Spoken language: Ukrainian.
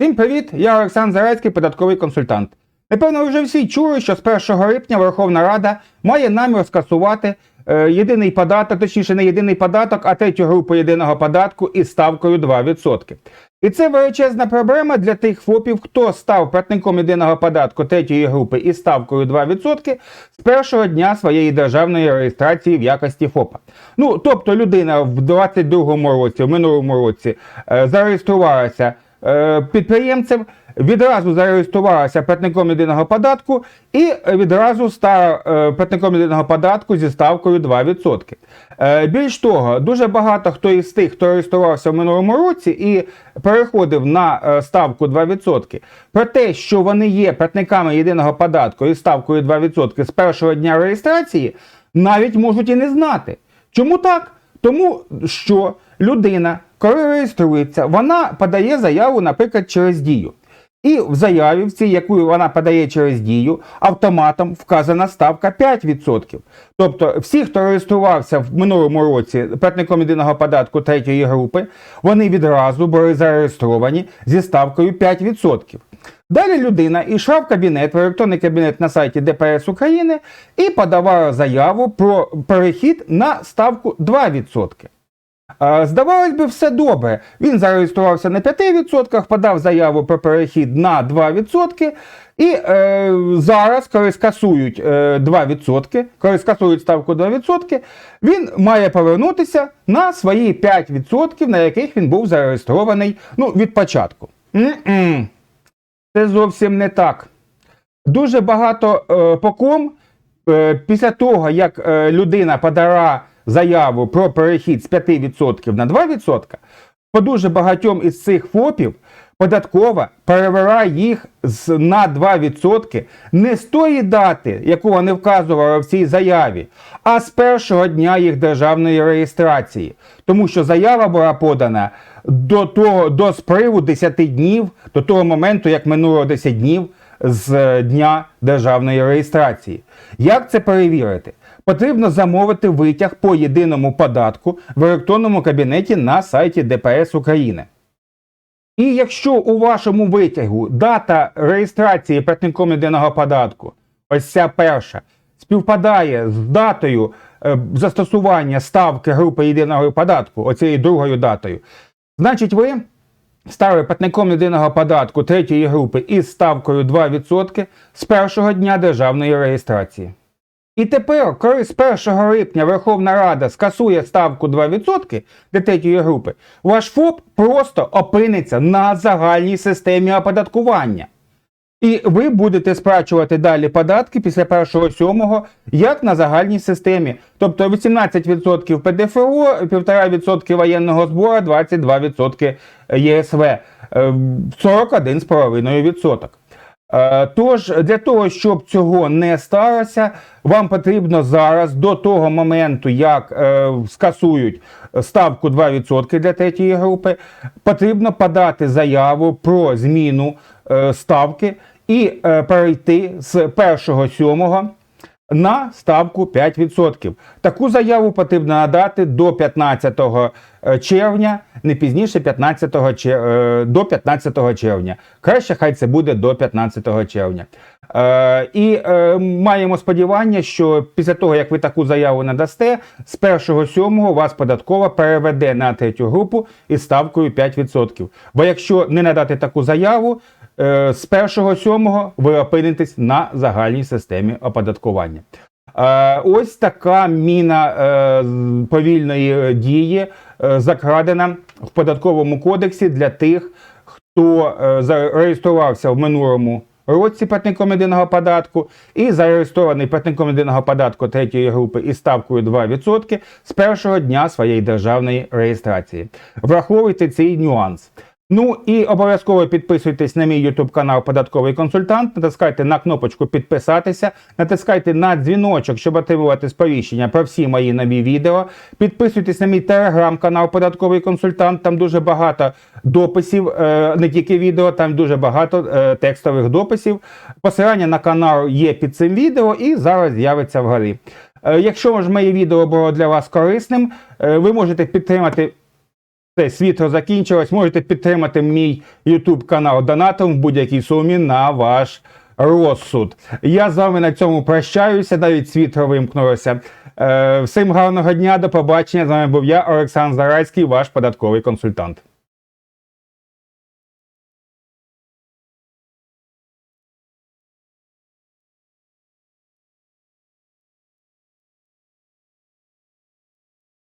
Всім привіт! Я Олександр Зарецький, податковий консультант. Напевно, ви вже всі чули, що з 1 липня Верховна Рада має намір скасувати е, єдиний податок, точніше, не єдиний податок, а третю групу єдиного податку із ставкою 2%. І це величезна проблема для тих ФОПів, хто став платником єдиного податку третьої групи із ставкою 2% з першого дня своєї державної реєстрації в якості ФОПа. Ну, тобто людина в 22-му році, в минулому році, е, зареєструвалася підприємцем, відразу зареєструвалася платником єдиного податку і відразу стала е, платником єдиного податку зі ставкою 2%. Е, Більш того, дуже багато хто із тих, хто реєструвався в минулому році і переходив на е, ставку 2%, про те, що вони є платниками єдиного податку із ставкою 2% з першого дня реєстрації, навіть можуть і не знати. Чому так? Тому що людина, реєструється, вона подає заяву, наприклад, через дію. І в заяві, в цій, яку вона подає через дію, автоматом вказана ставка 5%. Тобто, всі, хто реєструвався в минулому році платником єдиного податку третьої групи, вони відразу були зареєстровані зі ставкою 5%. Далі людина йшла в кабінет, в електронний кабінет на сайті ДПС України і подавала заяву про перехід на ставку 2%. Здавалось би, все добре. Він зареєструвався на 5%, подав заяву про перехід на 2%. І е, зараз, коли скасують е, 2%, коли скасують ставку 2%, він має повернутися на свої 5%, на яких він був зареєстрований ну, від початку. М-м. Це зовсім не так. Дуже багато е, поком е, після того, як е, людина подала заяву про перехід з 5% на 2%, по дуже багатьом із цих ФОПів податкова перевела їх на 2% не з тої дати, яку вони вказували в цій заяві, а з першого дня їх державної реєстрації. Тому що заява була подана до того до сприву 10 днів, до того моменту, як минуло 10 днів з е, дня державної реєстрації. Як це перевірити? Потрібно замовити витяг по єдиному податку в електронному кабінеті на сайті ДПС України. І якщо у вашому витягу дата реєстрації платником єдиного податку, ось ця перша, співпадає з датою е, застосування ставки групи єдиного податку, оцією другою датою, значить ви стали платником єдиного податку третьої групи із ставкою 2% з першого дня державної реєстрації. І тепер, коли з 1 липня Верховна Рада скасує ставку 2% для третьої групи, ваш ФОП просто опиниться на загальній системі оподаткування. І ви будете сплачувати далі податки після 1.7, як на загальній системі. Тобто 18% ПДФО, 1,5% воєнного збору, 22% ЄСВ, е, 41,5%. Е, Тож для того, щоб цього не сталося, вам потрібно зараз до того моменту, як е, скасують ставку 2% для третьої групи, потрібно подати заяву про зміну е, ставки і е, перейти з 1.7 на ставку 5%. Таку заяву потрібно надати до 15 червня, не пізніше 15 чер- е, до 15 червня. Краще хай це буде до 15 червня. Е, і е, маємо сподівання, що після того, як ви таку заяву надасте, з 1.7 вас податкова переведе на третю групу із ставкою 5%. Бо якщо не надати таку заяву, е, з 1.7 ви опинитесь на загальній системі оподаткування. Е, Ось така міна е, повільної дії е, закрадена в податковому кодексі для тих, хто е, зареєструвався в минулому році платником єдиного податку і зареєстрований платником єдиного податку третьої групи із ставкою 2% з першого дня своєї державної реєстрації. Враховуйте цей нюанс. Ну і обов'язково підписуйтесь на мій YouTube канал Податковий консультант. Натискайте на кнопочку підписатися, натискайте на дзвіночок, щоб отримувати сповіщення про всі мої нові відео. Підписуйтесь на мій телеграм-канал Податковий консультант. Там дуже багато дописів, е, не тільки відео, там дуже багато е, текстових дописів. Посилання на канал є під цим відео і зараз з'явиться вгорі. Е, Якщо ж моє відео було для вас корисним, ви можете підтримати Все, світло закінчилось. Можете підтримати мій YouTube канал донатом в будь-якій сумі на ваш розсуд. Я з вами на цьому прощаюся, навіть світло вимкнулося. Е, всім гарного дня, до побачення. З вами був я, Олександр Зарайський, ваш податковий консультант.